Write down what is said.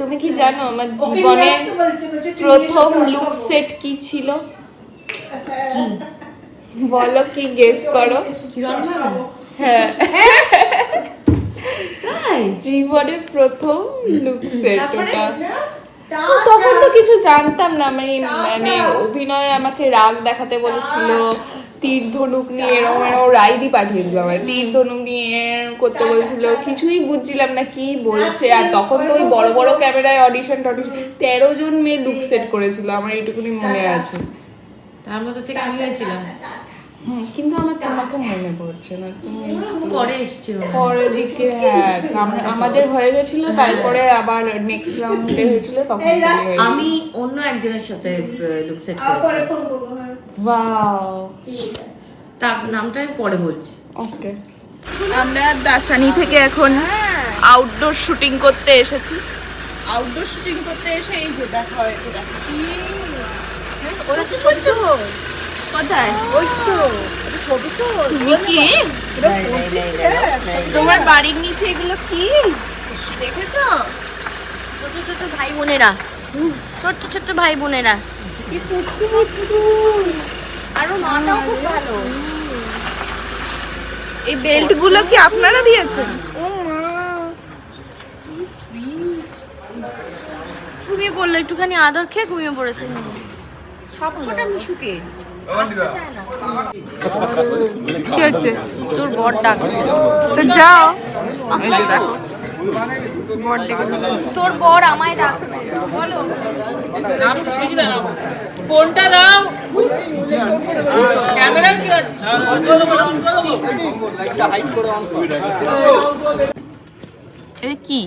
তুমি কি জানো আমার জীবনের প্রথম লুক সেট কি ছিল? বলো কি গেস করো? হ্যাঁ। জীবনের প্রথম লুক সেট ওটা। তখন তো কিছু জানতাম না আমি মানে অভিনয় আমাকে রাগ দেখাতে বলেছিল তীর ধনুক নিয়ে এরকম এরকম রাইদি পাঠিয়েছিল আমার তীর ধনুক নিয়ে করতে বলছিল কিছুই বুঝছিলাম না কি বলছে। আর তখন তো ওই বড় বড় ক্যামেরায় অডিশন টডিশন তেরো জন মেয়ে লুক সেট করেছিল আমার এইটুকুনি মনে আছে। তার মধ্যে থেকে আমি হয়েছিলাম। কিন্তু আমার তোমাকে মনে পড়ছে না তুমি পরে এসছি ওরা। পরের দিকে হ্যাঁ আমাদের হয়ে গেছিল তারপরে আবার নেক্সট রাউন্ডে হয়েছিল তখন আমি অন্য একজনের সাথে লুক সেট করেছি ওয়াও তার নামটা আমি পরে বলছি। ওকে আমরা দাসানি থেকে এখন আউটডোর শুটিং করতে এসেছি। আউটডোর শুটিং করতে এসে এই যে দেখা হয়েছে দেখো। ওরা কি করছ কোথায়? ওই তো। ছবি তো তুমি কি? তোমার বাড়ির নিচে এগুলো কি? দেখেছ? ছোট ছোট ভাই বোনেরা। ছোট্ট ছোট্ট ভাই বোনেরা। কি পুচকু পুচকু আরও মাটাও খুব ভালো। এই বেল্টগুলো কি আপনারা দিয়েছেন? ও সুইট ঘুমিয়ে পড়ল একটুখানি আদর খেয়ে ঘুমিয়ে পড়েছে। সবকটা মিশুকে। কি হচ্ছে তোর বর ডাকছে। তো যাও। দেখো। তোর বর আমায় ডাকছে। ফোনটা দাও। ক্যামেরা কি আছে? এটা কি?